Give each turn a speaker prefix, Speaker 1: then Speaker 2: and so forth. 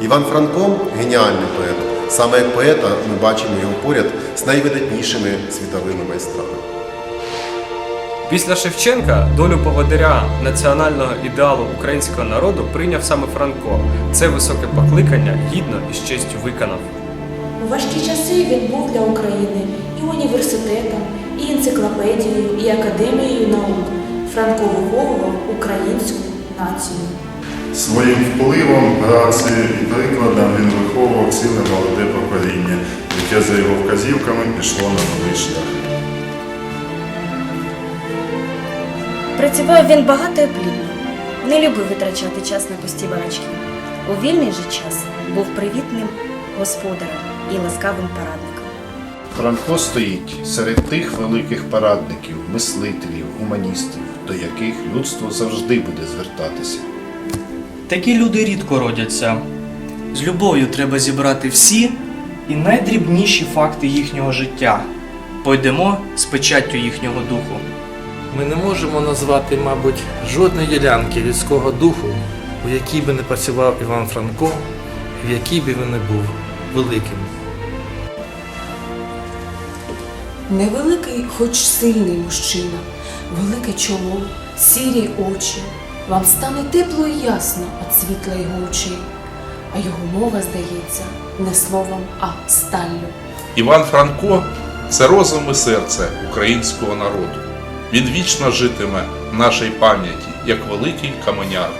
Speaker 1: Іван Франко геніальний поет. Саме як поета ми бачимо його поряд з найвидатнішими світовими майстрами.
Speaker 2: Після Шевченка долю поводиря національного ідеалу українського народу прийняв саме Франко. Це високе покликання гідно і з честю виконав.
Speaker 3: У важкі часи він був для України і університетом, і енциклопедією, і академією наук. Франко виховував українську націю.
Speaker 4: Своїм впливом, грацією і прикладом він виховував ціле молоде покоління, яке за його вказівками пішло на новий шлях.
Speaker 5: Працював він багато і плідно, не любив витрачати час на пусті балачки. У вільний же час був привітним господарем і ласкавим порадником.
Speaker 6: Франко стоїть серед тих великих порадників, мислителів, гуманістів, до яких людство завжди буде звертатися.
Speaker 7: Такі люди рідко родяться. З любов'ю треба зібрати всі і найдрібніші факти їхнього життя. Пойдемо з печаттю їхнього духу.
Speaker 8: Ми не можемо назвати, мабуть, жодної ділянки людського духу, у якій би не працював Іван Франко, в якій би він не був великим.
Speaker 9: Невеликий, хоч сильний мужчина, велике чоло, сірі очі. Вам стане тепло і ясно від світла його очей, а його мова, здається, не словом, а сталлю.
Speaker 10: Іван Франко це розум і серце українського народу. Він вічно житиме в нашій пам'яті як великий каменяр.